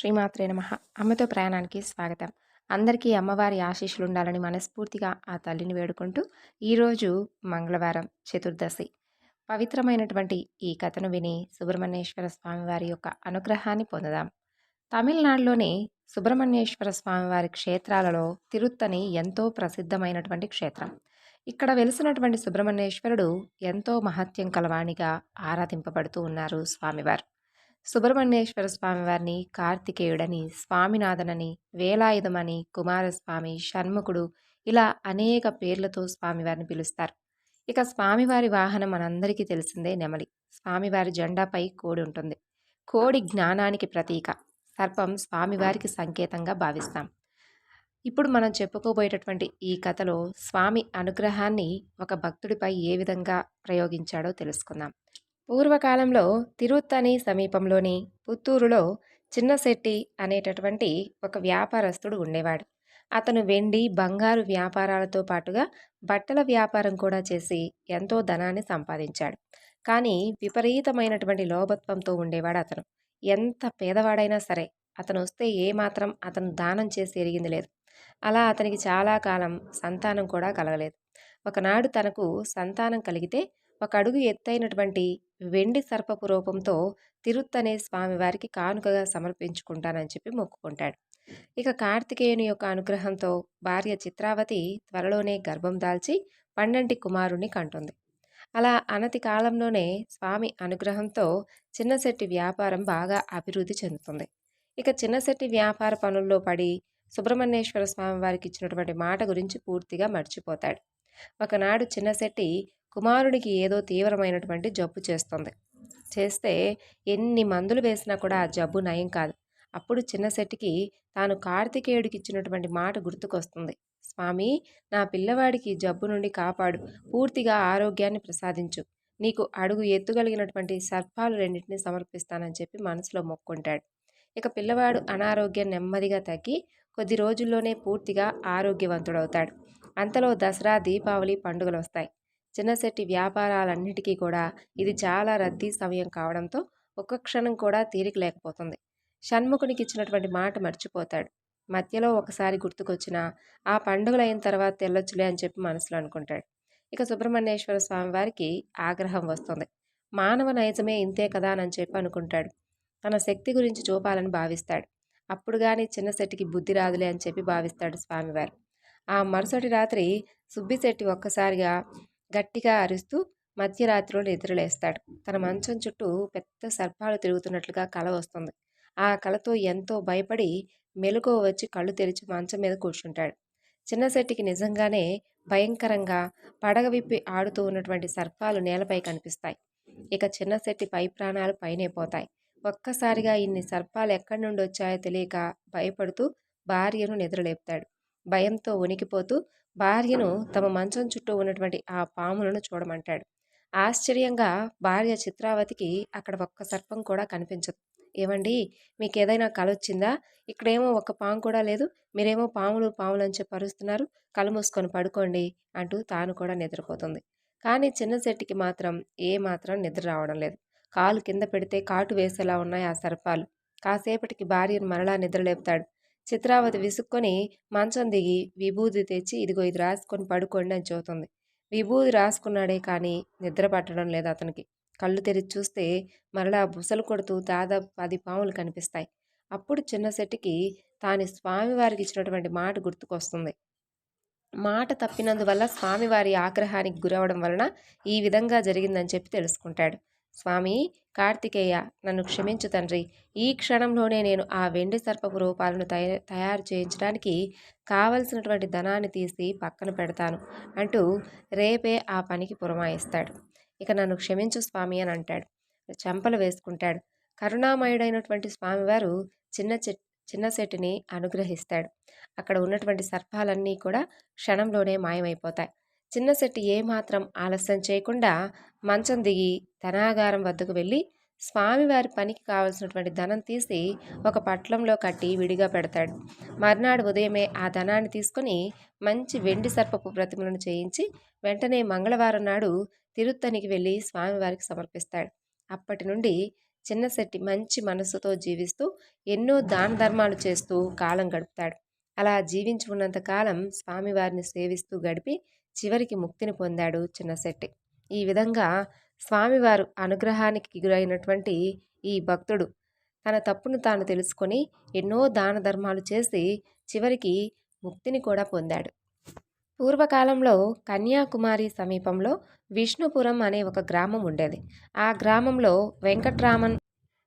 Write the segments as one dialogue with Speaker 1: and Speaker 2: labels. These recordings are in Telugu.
Speaker 1: శ్రీమాత్రే నమ. అమ్మతో ప్రయాణానికి స్వాగతం. అందరికీ అమ్మవారి ఆశీస్సులు ఉండాలని మనస్ఫూర్తిగా ఆ తల్లిని వేడుకుంటూ ఈరోజు మంగళవారం చతుర్దశి. పవిత్రమైనటువంటి ఈ కథను విని సుబ్రహ్మణ్యేశ్వర స్వామివారి యొక్క అనుగ్రహాన్ని పొందుదాం. తమిళనాడులోని సుబ్రహ్మణ్యేశ్వర స్వామివారి క్షేత్రాలలో తిరుత్తని ఎంతో ప్రసిద్ధమైనటువంటి క్షేత్రం. ఇక్కడ వెలిసినటువంటి సుబ్రహ్మణ్యేశ్వరుడు ఎంతో మహత్యం కలవాణిగా ఆరాధింపబడుతూ ఉన్నారు స్వామివారు. సుబ్రహ్మణ్యేశ్వర స్వామివారిని కార్తికేయుడని స్వామినాథనని వేలాయుధమని కుమారస్వామి షణ్ముఖుడు ఇలా అనేక పేర్లతో స్వామివారిని పిలుస్తారు. ఇక స్వామివారి వాహనం మనందరికీ తెలిసిందే నెమలి. స్వామివారి జెండాపై కోడి ఉంటుంది. కోడి జ్ఞానానికి ప్రతీక. సర్పం స్వామివారికి సంకేతంగా భావిస్తాం. ఇప్పుడు మనం చెప్పుకోబోయేటటువంటి ఈ కథలో స్వామి అనుగ్రహాన్ని ఒక భక్తుడిపై ఏ విధంగా ప్రయోగించాడో తెలుసుకుందాం. పూర్వకాలంలో తిరుత్తని సమీపంలోని పుత్తూరులో చిన్నశెట్టి అనేటటువంటి ఒక వ్యాపారస్తుడు ఉండేవాడు. అతను వెండి బంగారు వ్యాపారాలతో పాటుగా బట్టల వ్యాపారం కూడా చేసి ఎంతో ధనాన్ని సంపాదించాడు. కానీ విపరీతమైనటువంటి లోభత్వంతో ఉండేవాడు అతను. ఎంత పేదవాడైనా సరే అతను వస్తే ఏమాత్రం అతను దానం చేసి ఎరిగింది లేదు. అలా అతనికి చాలా కాలం సంతానం కూడా కలగలేదు. ఒకనాడు తనకు సంతానం కలిగితే ఒక అడుగు ఎత్తైనటువంటి వెండి సర్పపు రూపంతో తిరుత్తనే స్వామివారికి కానుకగా సమర్పించుకుంటానని చెప్పి మొక్కుకుంటాడు. ఇక కార్తికేయుని యొక్క అనుగ్రహంతో భార్య చిత్రావతి త్వరలోనే గర్భం దాల్చి పండంటి కుమారుణ్ణి కంటుంది. అలా అనతి కాలంలోనే స్వామి అనుగ్రహంతో చిన్నశెట్టి వ్యాపారం బాగా అభివృద్ధి చెందుతుంది. ఇక చిన్నశెట్టి వ్యాపార పనుల్లో పడి సుబ్రహ్మణ్యేశ్వర స్వామి వారికి ఇచ్చినటువంటి మాట గురించి పూర్తిగా మర్చిపోతాడు. ఒకనాడు చిన్నశెట్టి కుమారుడికి ఏదో తీవ్రమైనటువంటి జబ్బు చేస్తుంది. చేస్తే ఎన్ని మందులు వేసినా కూడా ఆ జబ్బు నయం కాదు. అప్పుడు చిన్నశెట్టికి తాను కార్తికేయుడికి ఇచ్చినటువంటి మాట గుర్తుకొస్తుంది. స్వామి నా పిల్లవాడికి జబ్బు నుండి కాపాడు. పూర్తిగా ఆరోగ్యాన్ని ప్రసాదించు. నీకు అడుగు ఎత్తుగలిగినటువంటి సర్పాలు రెండింటిని సమర్పిస్తానని చెప్పి మనసులో మొక్కుంటాడు. ఇక పిల్లవాడు అనారోగ్యం నెమ్మదిగా తగ్గి కొద్ది రోజుల్లోనే పూర్తిగా ఆరోగ్యవంతుడవుతాడు. అంతలో దసరా దీపావళి పండుగలు వస్తాయి చిన్నశెట్టి వ్యాపారాలన్నిటికీ కూడా ఇది చాలా రద్దీ సమయం కావడంతో ఒక్క క్షణం కూడా తీరిక లేకపోతుంది. షణ్ముఖునికి ఇచ్చినటువంటి మాట మర్చిపోతాడు. మధ్యలో ఒకసారి గుర్తుకొచ్చిన ఆ పండుగలు అయిన తర్వాత తెల్లొచ్చులే అని చెప్పి మనసులో అనుకుంటాడు. ఇక సుబ్రహ్మణ్యేశ్వర స్వామి వారికి ఆగ్రహం వస్తుంది. మానవ నైజమే ఇంతే కదా అని చెప్పి అనుకుంటాడు. తన శక్తి గురించి చూపాలని భావిస్తాడు. అప్పుడు కానీ చిన్నశెట్టికి బుద్ధి రాదులే అని చెప్పి భావిస్తాడు స్వామివారు. ఆ మరుసటి రాత్రి సుబ్బిశెట్టి ఒక్కసారిగా గట్టిగా అరుస్తూ మధ్యరాత్రిలో నిద్రలేస్తాడు. తన మంచం చుట్టూ పెద్ద సర్పాలు తిరుగుతున్నట్లుగా కల వస్తుంది. ఆ కలతో ఎంతో భయపడి మెలుగు వచ్చి కళ్ళు తెరిచి మంచం మీద కూర్చుంటాడు. చిన్నశెట్టికి నిజంగానే భయంకరంగా పడగ విప్పి ఆడుతూ ఉన్నటువంటి సర్పాలు నేలపై కనిపిస్తాయి. ఇక చిన్నశెట్టి పై ప్రాణాలు పైనే పోతాయి. ఒక్కసారిగా ఇన్ని సర్పాలు ఎక్కడి నుండి వచ్చాయో తెలియక భయపడుతూ భార్యను నిద్రలేపుతాడు. భయంతో వణికిపోతూ భార్యను తమ మంచం చుట్టూ ఉన్నటువంటి ఆ పాములను చూడమంటాడు. ఆశ్చర్యంగా భార్య చిత్రావతికి అక్కడ ఒక్క సర్పం కూడా కనిపించదు. ఏమండి మీకు ఏదైనా కళ వచ్చిందా ఇక్కడేమో ఒక్క పాము కూడా లేదు. మీరేమో పాములు పాములు అని చెప్పి అరుస్తున్నారు. కళ్ళు మూసుకొని పడుకోండి అంటూ తాను కూడా నిద్రపోతుంది. కానీ చిన్న చెట్టుకి మాత్రం ఏ మాత్రం నిద్ర రావడం లేదు. కాలు కింద పెడితే కాటు వేసేలా ఉన్నాయి ఆ సర్పాలు. కాసేపటికి భార్యను మరలా నిద్రలేపుతాడు. చిత్రావతి విసుక్కొని మంచం దిగి విభూది తెచ్చి ఇదిగో ఇది రాసుకొని పడుకోండి అని చూతుంది విభూది రాసుకున్నాడే కానీ నిద్ర పట్టడం లేదు అతనికి. కళ్ళు తెరిచి చూస్తే మరలా బుసలు కొడుతూ దాదాపు పది పాములు కనిపిస్తాయి. అప్పుడు చిన్న శెట్టికి తాను స్వామివారికి ఇచ్చినటువంటి మాట గుర్తుకొస్తుంది. మాట తప్పినందువల్ల స్వామివారి ఆగ్రహానికి గురవడం వలన ఈ విధంగా జరిగిందని చెప్పి తెలుసుకుంటాడు. స్వామి కార్తికేయ నన్ను క్షమించు తండ్రి. ఈ క్షణంలోనే నేను ఆ వెండి సర్పపు రూపాలను తయారు చేయించడానికి కావలసినటువంటి ధనాన్ని తీసి పక్కన పెడతాను అంటూ రేపే ఆ పనికి పురమాయిస్తాడు. ఇక నన్ను క్షమించు స్వామి అని అంటాడు. చెంపలు వేసుకుంటాడు. కరుణామయుడైనటువంటి స్వామివారు చిన్న చెట్ చిన్న చెట్టుని అనుగ్రహిస్తాడు. అక్కడ ఉన్నటువంటి సర్పాలన్నీ కూడా క్షణంలోనే మాయమైపోతాయి. చిన్న చెట్టు ఏమాత్రం ఆలస్యం చేయకుండా మంచం దిగి ధనాగారం వద్దకు వెళ్ళి స్వామివారి పనికి కావలసినటువంటి ధనం తీసి ఒక పట్లంలో కట్టి విడిగా పెడతాడు. మర్నాడు ఉదయమే ఆ ధనాన్ని తీసుకొని మంచి వెండి సర్పపు ప్రతిమలను చేయించి వెంటనే మంగళవారం నాడు తిరుత్తనికి వెళ్ళి స్వామివారికి సమర్పిస్తాడు. అప్పటి నుండి చిన్నశెట్టి మంచి మనస్సుతో జీవిస్తూ ఎన్నో దాన ధర్మాలు చేస్తూ కాలం గడుపుతాడు. అలా జీవించి ఉన్నంత కాలం స్వామివారిని సేవిస్తూ గడిపి చివరికి ముక్తిని పొందాడు చిన్నశెట్టి ఈ విధంగా స్వామివారు అనుగ్రహానికి గురైనటువంటి ఈ భక్తుడు. తన తప్పును తాను తెలుసుకొని ఎన్నో దాన ధర్మాలు చేసి చివరికి ముక్తిని కూడా పొందాడు. పూర్వకాలంలో కన్యాకుమారి సమీపంలో విష్ణుపురం అనే ఒక గ్రామం ఉండేది. ఆ గ్రామంలో వెంకట్రామన్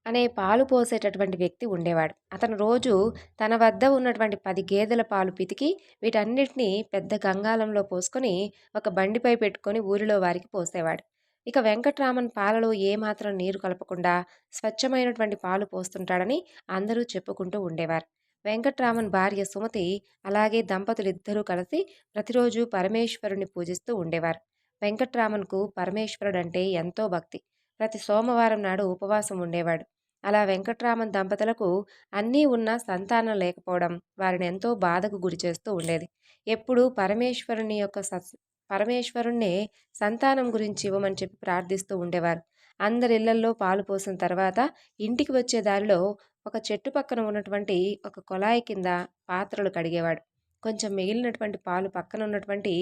Speaker 1: అనే పాలు పోసేటటువంటి వ్యక్తి ఉండేవాడు. అతను రోజు తన వద్ద ఉన్నటువంటి పది గేదెల పాలు పితికి వీటన్నిటిని పెద్ద గంగాలంలో పోసుకొని ఒక బండిపై పెట్టుకొని ఊరిలో వారికి పోసేవాడు. ఇక వెంకట్రామన్ పాలలో ఏమాత్రం నీరు కలపకుండా స్వచ్ఛమైనటువంటి పాలు పోస్తుంటాడని అందరూ చెప్పుకుంటూ ఉండేవారు. వెంకట్రామన్ భార్య సుమతి అలాగే దంపతులిద్దరూ కలిసి ప్రతిరోజు పరమేశ్వరుని పూజిస్తూ ఉండేవారు. వెంకట్రామన్కు పరమేశ్వరుడు అంటే ఎంతో భక్తి. ప్రతి సోమవారం నాడు ఉపవాసం ఉండేవాడు అలా వెంకట్రామన్ దంపతులకు అన్నీ ఉన్నా సంతానం లేకపోవడం వారిని ఎంతో బాధకు గురి చేస్తూ ఉండేది. ఎప్పుడూ పరమేశ్వరుని యొక్క సత్ పరమేశ్వరుణ్ణే సంతానం గురించి ఇవ్వమని చెప్పి ప్రార్థిస్తూ ఉండేవారు. అందరి ఇళ్ళల్లో పాలు పోసిన తర్వాత ఇంటికి వచ్చే దారిలో ఒక చెట్టు పక్కన ఉన్నటువంటి ఒక కొలాయి కింద పాత్రలు కడిగేవాడు. కొంచెం మిగిలినటువంటి పాలు పక్కన ఉన్నటువంటి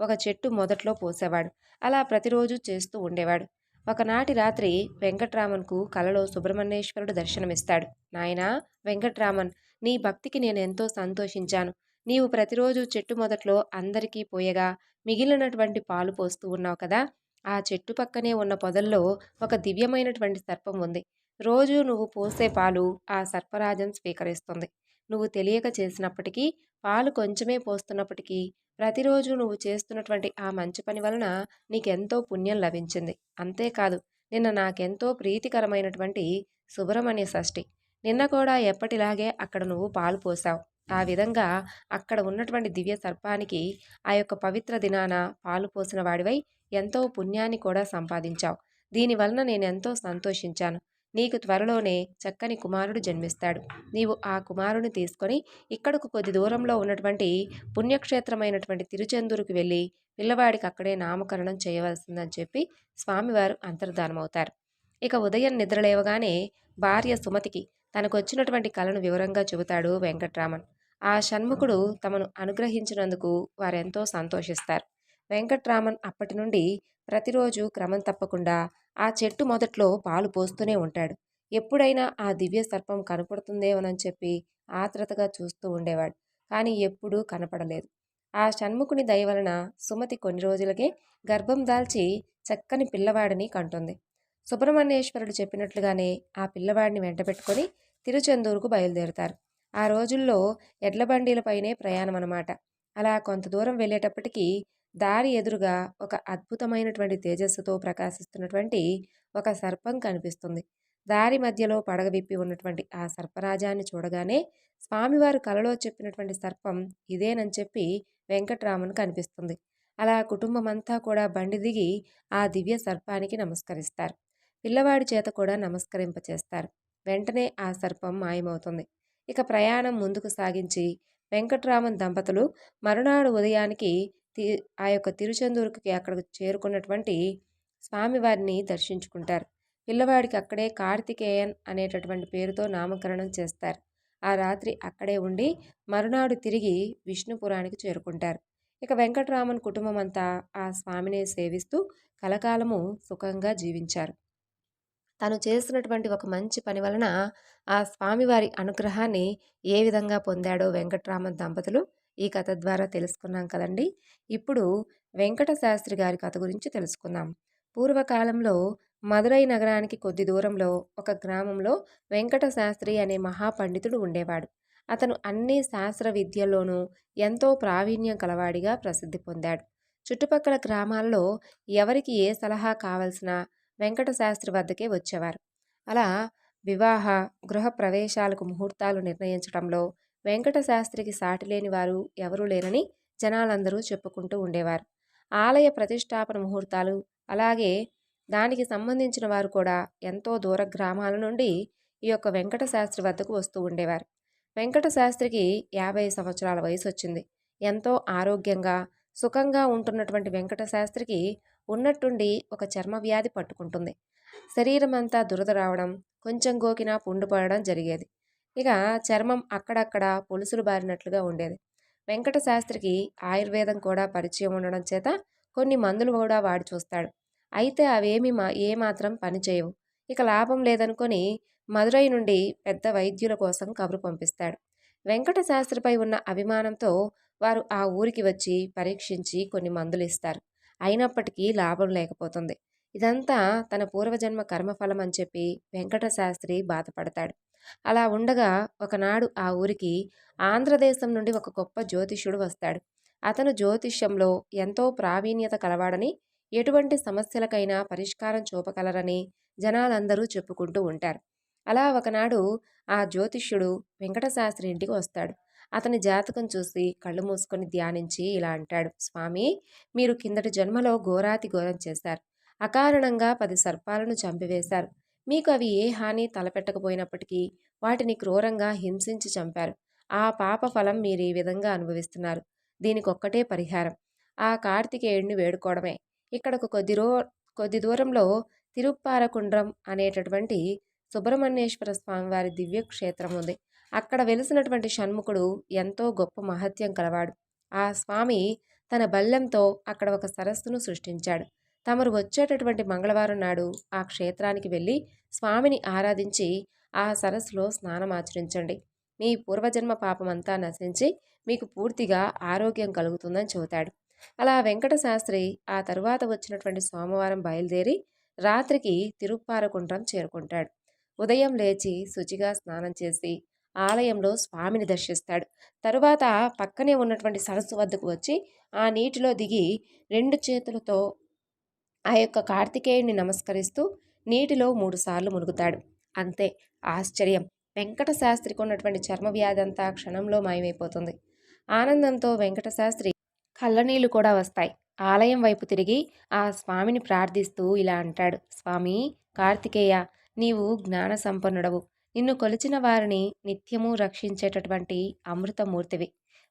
Speaker 1: ఒక చెట్టు మొదట్లో పోసేవాడు. అలా ప్రతిరోజు చేస్తూ ఉండేవాడు. ఒకనాటి రాత్రి వెంకట్రామన్కు కలలో సుబ్రహ్మణ్యేశ్వరుడు దర్శనమిస్తాడు. నాయనా వెంకట్రామన్ నీ భక్తికి నేను ఎంతో సంతోషించాను. నీవు ప్రతిరోజు చెట్టు మొదట్లో అందరికీ పోయగా మిగిలినటువంటి పాలు పోస్తూ ఉన్నావు కదా? ఆ చెట్టు పక్కనే ఉన్న పొదల్లో ఒక దివ్యమైనటువంటి సర్పం ఉంది. రోజు నువ్వు పోసే పాలు ఆ సర్పరాజం స్వీకరిస్తుంది. నువ్వు తెలియక చేసినప్పటికీ పాలు కొంచెమే పోస్తున్నప్పటికీ ప్రతిరోజు నువ్వు చేస్తున్నటువంటి ఆ మంచి పని వలన నీకెంతో పుణ్యం లభించింది. అంతేకాదు నిన్న నాకెంతో ప్రీతికరమైనటువంటి సుబ్రహ్మణ్య షష్ఠి. నిన్న కూడా ఎప్పటిలాగే అక్కడ నువ్వు పాలు పోసావు ఆ విధంగా అక్కడ ఉన్నటువంటి దివ్య సర్పానికి ఆ యొక్క పవిత్ర దినాన పాలు పోసిన వాడివై ఎంతో పుణ్యాన్ని కూడా సంపాదించావు. దీనివలన నేను ఎంతో సంతోషించాను. నీకు త్వరలోనే చక్కని కుమారుడు జన్మిస్తాడు. నీవు ఆ కుమారుని తీసుకొని ఇక్కడకు కొద్ది దూరంలో ఉన్నటువంటి పుణ్యక్షేత్రమైనటువంటి తిరుచెందూరుకు వెళ్ళి పిల్లవాడికి అక్కడే నామకరణం చేయవలసిందని చెప్పి స్వామివారు అంతర్ధానమవుతారు. ఇక ఉదయం నిద్రలేవగానే భార్య సుమతికి తనకు వచ్చినటువంటి కళను వివరంగా చెబుతాడు వెంకట్రామన్. ఆ షణ్ముఖుడు తమను అనుగ్రహించినందుకు వారెంతో సంతోషిస్తారు. వెంకట్రామన్ అప్పటి నుండి ప్రతిరోజు క్రమం తప్పకుండా ఆ చెట్టు మొదట్లో పాలు పోస్తూనే ఉంటాడు. ఎప్పుడైనా ఆ దివ్య సర్పం కనపడుతుందేమోనని చెప్పి ఆత్రతగా చూస్తూ ఉండేవాడు కానీ ఎప్పుడూ కనపడలేదు. ఆ షణ్ముఖుని దయ వలన సుమతి కొన్ని రోజులకే గర్భం దాల్చి చక్కని పిల్లవాడిని కంటుంది. సుబ్రహ్మణ్యేశ్వరుడు చెప్పినట్లుగానే ఆ పిల్లవాడిని వెంటబెట్టుకొని తిరుచెందూరుకు బయలుదేరుతారు. ఆ రోజుల్లో ఎడ్ల బండీలపైనే ప్రయాణం అన్నమాట అలా కొంత దూరం వెళ్ళేటప్పటికీ దారి ఎదురుగా ఒక అద్భుతమైనటువంటి తేజస్సుతో ప్రకాశిస్తున్నటువంటి ఒక సర్పం కనిపిస్తుంది. దారి మధ్యలో పడగ విప్పి ఉన్నటువంటి ఆ సర్పరాజాన్ని చూడగానే స్వామివారు కలలో చెప్పినటువంటి సర్పం ఇదేనని చెప్పి వెంకట్రామన్ కనిపిస్తుంది. అలా కుటుంబం అంతా కూడా బండి దిగి ఆ దివ్య సర్పానికి నమస్కరిస్తారు. పిల్లవాడి చేత కూడా నమస్కరింపచేస్తారు. వెంటనే ఆ సర్పం మాయమవుతుంది. ఇక ప్రయాణం ముందుకు సాగించి వెంకట్రామన్ దంపతులు మరునాడు ఉదయానికి తి ఆ యొక్క తిరుచెందూరుకి అక్కడికి చేరుకున్నటువంటి స్వామివారిని దర్శించుకుంటారు. పిల్లవాడికి అక్కడే కార్తికేయన్ అనేటటువంటి పేరుతో నామకరణం చేస్తారు. ఆ రాత్రి అక్కడే ఉండి మరునాడు తిరిగి విష్ణుపురానికి చేరుకుంటారు. ఇక వెంకటరామన్ కుటుంబం అంతా ఆ స్వామిని సేవిస్తూ కలకాలము సుఖంగా జీవించారు. తను చేసినటువంటి ఒక మంచి పని వలన ఆ స్వామివారి అనుగ్రహాన్ని ఏ విధంగా పొందాడో వెంకట్రామన్ దంపతులు ఈ కథ ద్వారా తెలుసుకున్నాం కదండి. ఇప్పుడు వెంకట శాస్త్రి గారి కథ గురించి తెలుసుకుందాం. పూర్వకాలంలో మదురై నగరానికి కొద్ది దూరంలో ఒక గ్రామంలో వెంకట శాస్త్రి అనే మహాపండితుడు ఉండేవాడు. అతను అన్ని శాస్త్ర విద్యల్లోనూ ఎంతో ప్రావీణ్యం కలవాడిగా ప్రసిద్ధి పొందాడు. చుట్టుపక్కల గ్రామాల్లో ఎవరికి ఏ సలహా కావలసినా వెంకట శాస్త్రి వద్దకే వచ్చేవారు. అలా వివాహ గృహ ప్రవేశాలకు ముహూర్తాలు నిర్ణయించడంలో వెంకట శాస్త్రికి సాటిలేని వారు ఎవరూ లేరని జనాలందరూ చెప్పుకుంటూ ఉండేవారు. ఆలయ ప్రతిష్టాపన ముహూర్తాలు అలాగే దానికి సంబంధించిన వారు కూడా ఎంతో దూర గ్రామాల నుండి ఈ యొక్క వెంకట శాస్త్రి వద్దకు వస్తూ ఉండేవారు. వెంకట శాస్త్రికి యాభై సంవత్సరాల వయసు వచ్చింది. ఎంతో ఆరోగ్యంగా సుఖంగా ఉంటున్నటువంటి వెంకట శాస్త్రికి ఉన్నట్టుండి ఒక చర్మ వ్యాధి పట్టుకుంటుంది. శరీరం అంతా దురద రావడం కొంచెం గోకినా పుండు పడడం జరిగేది. ఇక చర్మం అక్కడక్కడ పొలుసులు బారినట్లుగా ఉండేది. వెంకట శాస్త్రికి ఆయుర్వేదం కూడా పరిచయం ఉండడం చేత కొన్ని మందులు కూడా వాడి చూస్తాడు. అయితే అవేమి మా ఏమాత్రం పనిచేయవు ఇక లాభం లేదనుకొని మదురై నుండి పెద్ద వైద్యుల కోసం కబురు పంపిస్తాడు. వెంకట శాస్త్రిపై ఉన్న అభిమానంతో వారు ఆ ఊరికి వచ్చి పరీక్షించి కొన్ని మందులు ఇస్తారు. అయినప్పటికీ లాభం లేకపోతుంది. ఇదంతా తన పూర్వజన్మ కర్మఫలం అని చెప్పి వెంకట శాస్త్రి బాధపడతాడు. అలా ఉండగా ఒకనాడు ఆ ఊరికి ఆంధ్రదేశం నుండి ఒక గొప్ప జ్యోతిష్యుడు వస్తాడు. అతను జ్యోతిష్యంలో ఎంతో ప్రావీణ్యత కలవాడని ఎటువంటి సమస్యలకైనా పరిష్కారం చూపగలరని జనాలందరూ చెప్పుకుంటూ ఉంటారు. అలా ఒకనాడు ఆ జ్యోతిష్యుడు వెంకటశాస్త్రి ఇంటికి వస్తాడు. అతని జాతకం చూసి కళ్ళు మూసుకొని ధ్యానించి ఇలా అంటాడు స్వామి మీరు కిందటి జన్మలో ఘోరాతి ఘోరం చేశారు. అకారణంగా పది సర్పాలను చంపివేశారు. మీకు అవి ఏ హాని తలపెట్టకపోయినప్పటికీ వాటిని క్రూరంగా హింసించి చంపారు. ఆ పాప ఫలం మీరు ఈ విధంగా అనుభవిస్తున్నారు. దీనికొక్కటే పరిహారం. ఆ కార్తికేయుడిని వేడుకోవడమే. ఇక్కడకు కొద్ది రో కొద్ది దూరంలో తిరుప్పారకుండ్రం అనేటటువంటి సుబ్రహ్మణ్యేశ్వర స్వామివారి దివ్య క్షేత్రం ఉంది. అక్కడ వెలిసినటువంటి షణ్ముఖుడు ఎంతో గొప్ప మహత్యం కలవాడు. ఆ స్వామి తన బల్లెంతో అక్కడ ఒక సరస్సును సృష్టించాడు. తమరు వచ్చేటటువంటి మంగళవారం నాడు ఆ క్షేత్రానికి వెళ్ళి స్వామిని ఆరాధించి ఆ సరస్సులో స్నానం ఆచరించండి. మీ పూర్వజన్మ పాపమంతా నశించి మీకు పూర్తిగా ఆరోగ్యం కలుగుతుందని చెబుతాడు. అలా వెంకట శాస్త్రి ఆ తరువాత వచ్చినటువంటి సోమవారం బయలుదేరి రాత్రికి తిరుప్పారకుంట్రం చేరుకుంటాడు. ఉదయం లేచి శుచిగా స్నానం చేసి ఆలయంలో స్వామిని దర్శిస్తాడు. తరువాత పక్కనే ఉన్నటువంటి సరస్సు వద్దకు వచ్చి ఆ నీటిలో దిగి రెండు చేతులతో ఆ యొక్క కార్తికేయుని నమస్కరిస్తూ నీటిలో మూడుసార్లు మునుగుతాడు. అంతే ఆశ్చర్యం. వెంకట శాస్త్రికి ఉన్నటువంటి చర్మ వ్యాధి అంతా క్షణంలో మాయమైపోతుంది. ఆనందంతో వెంకట శాస్త్రి కళ్ళనీళ్ళు కూడా వస్తాయి. ఆలయం వైపు తిరిగి ఆ స్వామిని ప్రార్థిస్తూ ఇలా అంటాడు. స్వామి కార్తికేయ నీవు జ్ఞాన సంపన్నుడవు నిన్ను కొలిచిన వారిని నిత్యము రక్షించేటటువంటి అమృతమూర్తివి.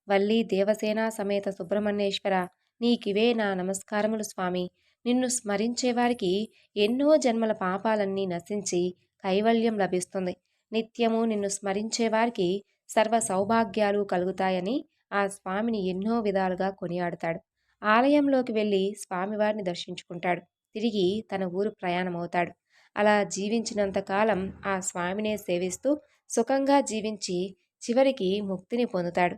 Speaker 1: వల్లి దేవసేన సమేత సుబ్రహ్మణ్యేశ్వర నీకివే నా నమస్కారములు స్వామి. నిన్ను స్మరించే వారికి ఎన్నో జన్మల పాపాలన్నీ నశించి కైవల్యం లభిస్తుంది. నిత్యము నిన్ను స్మరించే వారికి సర్వ సౌభాగ్యాలు కలుగుతాయని ఆ స్వామిని ఎన్నో విధాలుగా కొనియాడుతాడు. ఆలయంలోకి వెళ్ళి స్వామివారిని దర్శించుకుంటాడు. తిరిగి తన ఊరు ప్రయాణమవుతాడు. అలా జీవించినంతకాలం ఆ స్వామినే సేవిస్తూ సుఖంగా జీవించి చివరికి ముక్తిని పొందుతాడు.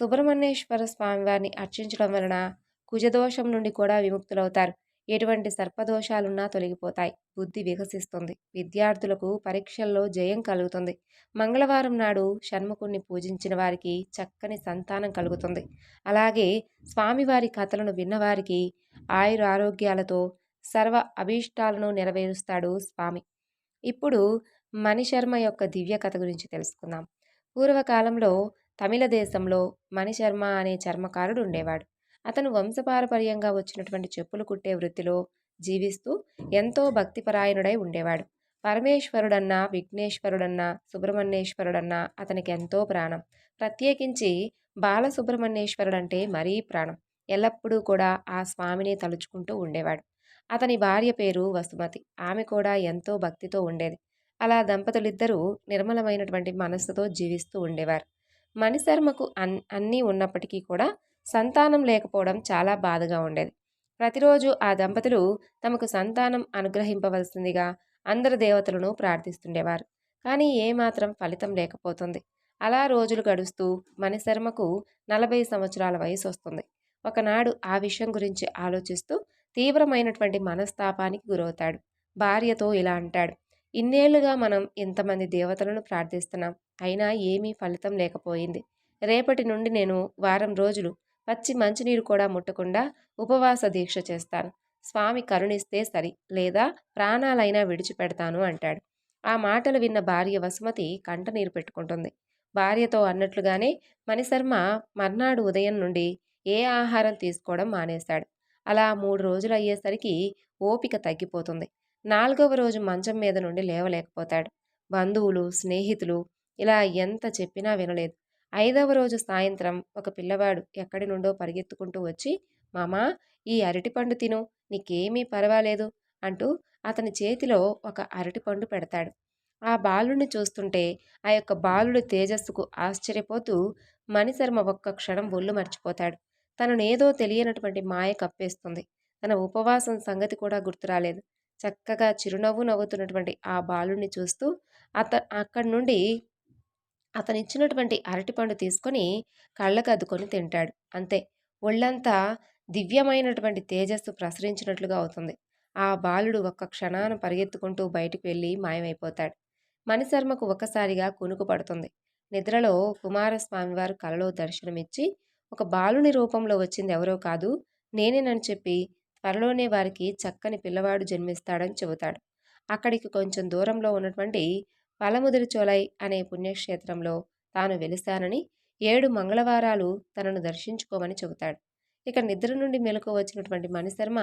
Speaker 1: సుబ్రహ్మణ్యేశ్వర స్వామివారిని అర్చించడం వలన కుజదోషం నుండి కూడా విముక్తులవుతారు. ఎటువంటి సర్పదోషాలున్నా తొలగిపోతాయి. బుద్ధి వికసిస్తుంది. విద్యార్థులకు పరీక్షల్లో జయం కలుగుతుంది. మంగళవారం నాడు షణ్ముఖుణ్ణి పూజించిన వారికి చక్కని సంతానం కలుగుతుంది. అలాగే స్వామివారి కథలను విన్నవారికి ఆయుర ఆరోగ్యాలతో సర్వ అభీష్టాలను నెరవేరుస్తాడు స్వామి. ఇప్పుడు మణిశర్మ యొక్క దివ్య కథ గురించి తెలుసుకుందాం. పూర్వకాలంలో తమిళ దేశంలో మణిశర్మ అనే చర్మకారుడు ఉండేవాడు. అతను వంశపారపర్యంగా వచ్చినటువంటి చెప్పులు కుట్టే వృత్తిలో జీవిస్తూ ఎంతో భక్తిపరాయణుడై ఉండేవాడు. పరమేశ్వరుడన్నా విఘ్నేశ్వరుడన్నా సుబ్రహ్మణ్యేశ్వరుడన్నా అతనికి ఎంతో ప్రాణం. ప్రత్యేకించి బాలసుబ్రహ్మణ్యేశ్వరుడంటే మరీ ప్రాణం. ఎల్లప్పుడూ కూడా ఆ స్వామిని తలుచుకుంటూ ఉండేవాడు. అతని భార్య పేరు వసుమతి. ఆమె కూడా ఎంతో భక్తితో ఉండేది. అలా దంపతులిద్దరూ నిర్మలమైనటువంటి మనస్సుతో జీవిస్తూ ఉండేవారు. మణిశర్మకు అన్ అన్నీ ఉన్నప్పటికీ కూడా సంతానం లేకపోవడం చాలా బాధగా ఉండేది. ప్రతిరోజు ఆ దంపతులు తమకు సంతానం అనుగ్రహింపవలసిందిగా అందరు దేవతలను ప్రార్థిస్తుండేవారు. కానీ ఏమాత్రం ఫలితం లేకపోతుంది. అలా రోజులు గడుస్తూ మణిశర్మకు నలభై సంవత్సరాల వయసు వస్తుంది ఒకనాడు ఆ విషయం గురించి ఆలోచిస్తూ తీవ్రమైనటువంటి మనస్తాపానికి గురవుతాడు. భార్యతో ఇలా అంటాడు ఇన్నేళ్ళుగా మనం ఇంతమంది దేవతలను ప్రార్థిస్తున్నాం అయినా ఏమీ ఫలితం లేకపోయింది. రేపటి నుండి నేను వారం రోజులు పచ్చి మంచినీరు కూడా ముట్టకుండా ఉపవాస దీక్ష చేస్తాను. స్వామి కరుణిస్తే సరి లేదా ప్రాణాలైనా విడిచిపెడతాను అంటాడు. ఆ మాటలు విన్న భార్య వసుమతి కంటనీరు పెట్టుకుంటుంది. భార్యతో అన్నట్లుగానే మణిశర్మ మర్నాడు ఉదయం నుండి ఏ ఆహారం తీసుకోవడం మానేశాడు. అలా మూడు రోజులు అయ్యేసరికి ఓపిక తగ్గిపోతుంది. నాలుగవ రోజు మంచం మీద నుండి లేవలేకపోతాడు. బంధువులు స్నేహితులు ఇలా ఎంత చెప్పినా వినలేదు. ఐదవ రోజు సాయంత్రం ఒక పిల్లవాడు ఎక్కడి నుండో పరిగెత్తుకుంటూ వచ్చి మామా ఈ అరటిపండు తిను నీకేమీ పర్వాలేదు అంటూ అతని చేతిలో ఒక అరటిపండు పెడతాడు. ఆ బాలుడిని చూస్తుంటే ఆ యొక్క బాలుడి తేజస్సుకు ఆశ్చర్యపోతూ మణిశర్మ ఒక్క క్షణం ఒళ్ళు మర్చిపోతాడు. తననేదో తెలియనటువంటి మాయ కప్పేస్తుంది. తన ఉపవాసం సంగతి కూడా గుర్తురాలేదు చక్కగా చిరునవ్వు నవ్వుతున్నటువంటి ఆ బాలుని చూస్తూ అత అక్కడి నుండి అతనిచ్చినటువంటి అరటిపండు తీసుకొని కళ్ళకు అద్దుకొని తింటాడు. అంతే. ఒళ్ళంతా దివ్యమైనటువంటి తేజస్సు ప్రసరించినట్లుగా అవుతుంది. ఆ బాలుడు ఒక్క క్షణాన పరిగెత్తుకుంటూ బయటికి వెళ్ళి మాయమైపోతాడు. మణిశర్మకు ఒక్కసారిగా కునుకు పడుతుంది. నిద్రలో కుమారస్వామివారు కలలో దర్శనమిచ్చి ఒక బాలుని రూపంలో వచ్చింది ఎవరో కాదు నేనేనని చెప్పి త్వరలోనే వారికి చక్కని పిల్లవాడు జన్మిస్తాడని చెబుతాడు. అక్కడికి కొంచెం దూరంలో ఉన్నటువంటి పలముదిరి చోలై అనే పుణ్యక్షేత్రంలో తాను వెలిశానని ఏడు మంగళవారాలు తనను దర్శించుకోమని చెబుతాడు. ఇక నిద్ర నుండి మెలకు వచ్చినటువంటి మణిశర్మ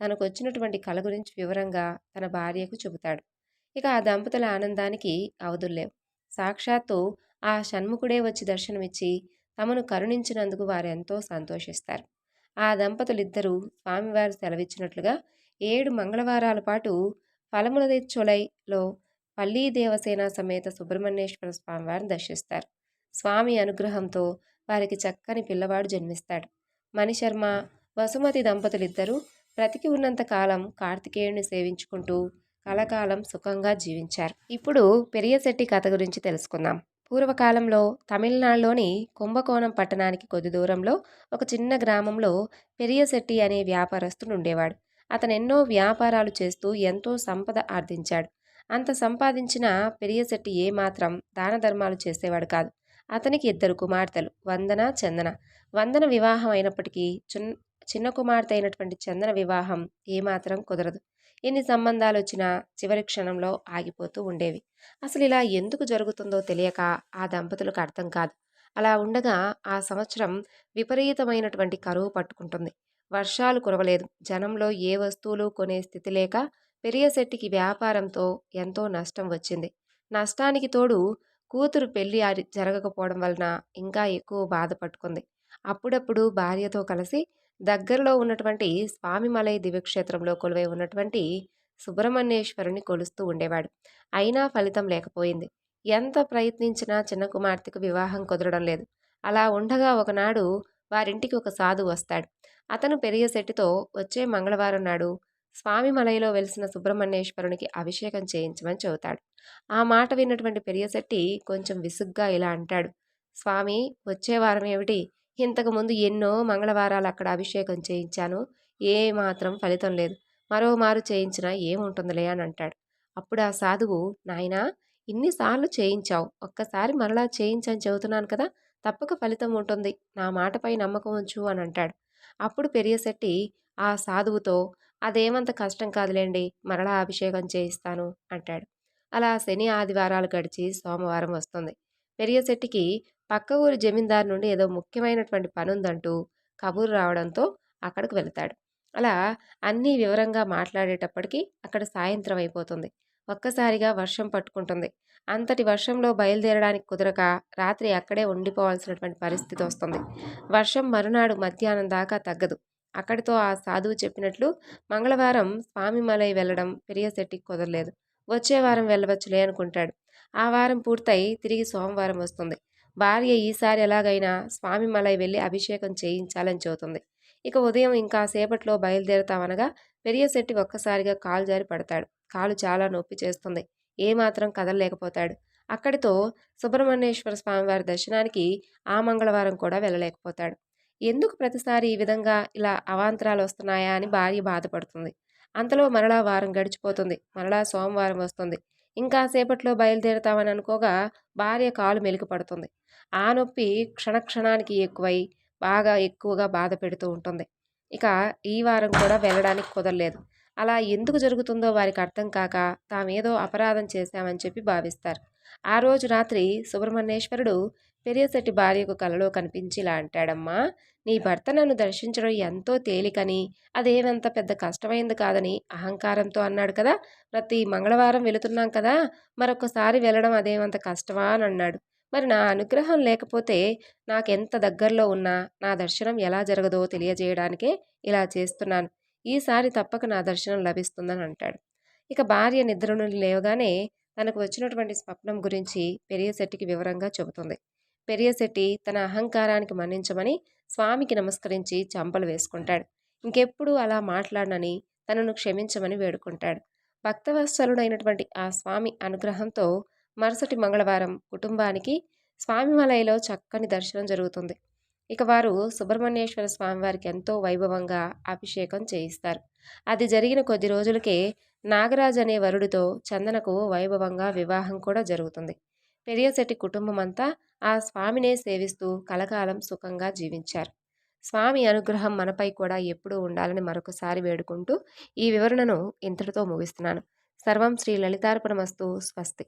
Speaker 1: తనకు వచ్చినటువంటి కళ గురించి వివరంగా తన భార్యకు చెబుతాడు. ఇక ఆ దంపతుల ఆనందానికి అవధుల్లేవు సాక్షాత్తు ఆ షణ్ముఖుడే వచ్చి దర్శనమిచ్చి తమను కరుణించినందుకు వారెంతో సంతోషిస్తారు. ఆ దంపతులిద్దరూ స్వామివారు సెలవిచ్చినట్లుగా ఏడు మంగళవారాల పాటు ఫలముల పల్లీ దేవసేన సమేత సుబ్రహ్మణ్యేశ్వర స్వామివారిని దర్శిస్తారు. స్వామి అనుగ్రహంతో వారికి చక్కని పిల్లవాడు జన్మిస్తాడు. మణిశర్మ వసుమతి దంపతులిద్దరూ బ్రతికి ఉన్నంత కాలం కార్తికేయుని సేవించుకుంటూ కలకాలం సుఖంగా జీవించారు. ఇప్పుడు పెరియశెట్టి కథ గురించి తెలుసుకుందాం. పూర్వకాలంలో తమిళనాడులోని కుంభకోణం పట్టణానికి కొద్ది దూరంలో ఒక చిన్న గ్రామంలో పెరియశెట్టి అనే వ్యాపారస్తుడు ఉండేవాడు. అతను ఎన్నో వ్యాపారాలు చేస్తూ ఎంతో సంపద ఆర్జించాడు. అంత సంపాదించిన పెరియశెట్టి ఏమాత్రం దాన ధర్మాలు చేసేవాడు కాదు. అతనికి ఇద్దరు కుమార్తెలు వందన చందన. వందన వివాహం అయినప్పటికీ చిన్న చిన్న కుమార్తె అయినటువంటి చందన వివాహం ఏమాత్రం కుదరదు. ఎన్ని సంబంధాలు వచ్చినా చివరి క్షణంలో ఆగిపోతూ ఉండేవి. అసలు ఇలా ఎందుకు జరుగుతుందో తెలియక ఆ దంపతులకు అర్థం కాదు. అలా ఉండగా ఆ సంవత్సరం విపరీతమైనటువంటి కరువు పట్టుకుంటుంది. వర్షాలు కురవలేదు. జనంలో ఏ వస్తువులు కొనే స్థితి లేక పెరియశెట్టికి వ్యాపారంతో ఎంతో నష్టం వచ్చింది. నష్టానికి తోడు కూతురు పెళ్ళి జరగకపోవడం వలన ఇంకా ఎక్కువ బాధ పట్టుకుంది. అప్పుడప్పుడు భార్యతో కలిసి దగ్గరలో ఉన్నటువంటి స్వామిమలై దివ్యక్షేత్రంలో కొలువై ఉన్నటువంటి సుబ్రహ్మణ్యేశ్వరుని కొలుస్తూ ఉండేవాడు. అయినా ఫలితం లేకపోయింది. ఎంత ప్రయత్నించినా చిన్న కుమార్తెకు వివాహం కుదరడం లేదు. అలా ఉండగా ఒకనాడు వారింటికి ఒక సాధు వస్తాడు. అతను పెరియశెట్టితో వచ్చే మంగళవారం నాడు స్వామి మలయలో వెలిసిన సుబ్రహ్మణ్యేశ్వరునికి అభిషేకం చేయించమని చెబుతాడు. ఆ మాట విన్నటువంటి పెరియశెట్టి కొంచెం విసుగ్గా ఇలా అంటాడు. స్వామి వచ్చే వారం ఏమిటి? ఇంతకుముందు ఎన్నో మంగళవారాలు అక్కడ అభిషేకం చేయించాను. ఏ మాత్రం ఫలితం లేదు. మరోమారు చేయించినా ఏముంటుందిలే అని అంటాడు. అప్పుడు ఆ సాధువు నాయనా ఇన్నిసార్లు చేయించావు. ఒక్కసారి మరలా చేయించని చెబుతున్నాను కదా తప్పక ఫలితం ఉంటుంది. నా మాటపై నమ్మకం ఉంచు అని అంటాడు. అప్పుడు పెరియశెట్టి ఆ సాధువుతో అదేమంత కష్టం కాదులేండి మరలా అభిషేకం చేయిస్తాను అంటాడు. అలా శని ఆదివారాలు గడిచి సోమవారం వస్తుంది. పెరియశెట్టికి పక్క ఊరి జమీందారు నుండి ఏదో ముఖ్యమైనటువంటి పని ఉందంటూ కబూరు రావడంతో అక్కడికి వెళతాడు. అలా అన్నీ వివరంగా మాట్లాడేటప్పటికీ అక్కడ సాయంత్రం అయిపోతుంది. ఒక్కసారిగా వర్షం పట్టుకుంటుంది. అంతటి వర్షంలో బయలుదేరడానికి కుదరక రాత్రి అక్కడే ఉండిపోవాల్సినటువంటి పరిస్థితి వస్తుంది. వర్షం మరునాడు మధ్యాహ్నం దాకా తగ్గదు. అక్కడితో ఆ సాధువు చెప్పినట్లు మంగళవారం స్వామిమలై వెళ్ళడం పెరియశెట్టికి కుదరలేదు. వచ్చే వారం వెళ్ళవచ్చులే అనుకుంటాడు. ఆ వారం పూర్తయి తిరిగి సోమవారం వస్తుంది. భార్య ఈసారి ఎలాగైనా స్వామిమలై వెళ్ళి అభిషేకం చేయించాలని చెబుతుంది. ఇక ఉదయం ఇంకా సేపట్లో బయలుదేరతామనగా పెరియశెట్టి ఒక్కసారిగా కాలు జారి పడతాడు. కాలు చాలా నొప్పి చేస్తుంది. ఏమాత్రం కదలలేకపోతాడు. అక్కడితో సుబ్రహ్మణ్యేశ్వర స్వామివారి దర్శనానికి ఆ మంగళవారం కూడా వెళ్ళలేకపోతాడు. ఎందుకు ప్రతిసారి ఈ విధంగా ఇలా అవాంతరాలు వస్తున్నాయా అని భార్య బాధపడుతుంది. అంతలో మరలా వారం గడిచిపోతుంది. మరలా సోమవారం వస్తుంది. ఇంకా సేపట్లో బయలుదేరుతామని అనుకోగా భార్య కాలు మెలికపడుతుంది ఆ నొప్పి క్షణక్షణానికి ఎక్కువై బాగా ఎక్కువగా బాధ పెడుతూ ఉంటుంది. ఇక ఈ వారం కూడా వెళ్ళడానికి కుదరలేదు. అలా ఎందుకు జరుగుతుందో వారికి అర్థం కాక తామేదో అపరాధం చేశామని చెప్పి భావిస్తారు. ఆ రోజు రాత్రి సుబ్రహ్మణ్యేశ్వరుడు పెరియశెట్టి భార్యకు కలలో కనిపించి ఇలా అంటాడమ్మా. నీ భర్త నన్ను దర్శించడం ఎంతో తేలికని అదేమంత పెద్ద కష్టమైంది కాదని అహంకారంతో అన్నాడు కదా. ప్రతి మంగళవారం వెళుతున్నాం కదా. మరొకసారి వెళ్ళడం అదేమంత కష్టమా అని అన్నాడు. మరి నా అనుగ్రహం లేకపోతే నాకెంత దగ్గరలో ఉన్నా నా దర్శనం ఎలా జరగదో తెలియజేయడానికే ఇలా చేస్తున్నాను. ఈసారి తప్పక నా దర్శనం లభిస్తుందని అంటాడు. ఇక భార్య నిద్ర నుండి లేవగానే తనకు వచ్చినటువంటి స్వప్నం గురించి పెరియశెట్టికి వివరంగా చెబుతుంది. పెరియశెట్టి తన అహంకారానికి మన్నించమని స్వామికి నమస్కరించి చంపలు వేసుకుంటాడు. ఇంకెప్పుడు అలా మాట్లాడనని తనను క్షమించమని వేడుకుంటాడు. భక్తవత్సలుడైనటువంటి ఆ స్వామి అనుగ్రహంతో మరుసటి మంగళవారం కుటుంబానికి స్వామిమలయలో చక్కని దర్శనం జరుగుతుంది. ఇక వారు సుబ్రహ్మణ్యేశ్వర స్వామివారికి ఎంతో వైభవంగా అభిషేకం చేయిస్తారు. అది జరిగిన కొద్ది రోజులకే నాగరాజ్ అనే వరుడితో చందనకు వైభవంగా వివాహం కూడా జరుగుతుంది. పెరియశెట్టి కుటుంబం అంతా ఆ స్వామినే సేవిస్తూ కలకాలం సుఖంగా జీవించారు. స్వామి అనుగ్రహం మనపై కూడా ఎప్పుడూ ఉండాలని మరొకసారి వేడుకుంటూ ఈ వివరణను ఇంతటితో ముగిస్తున్నాను. సర్వం శ్రీ లలితార్పణమస్తు. స్వస్తి.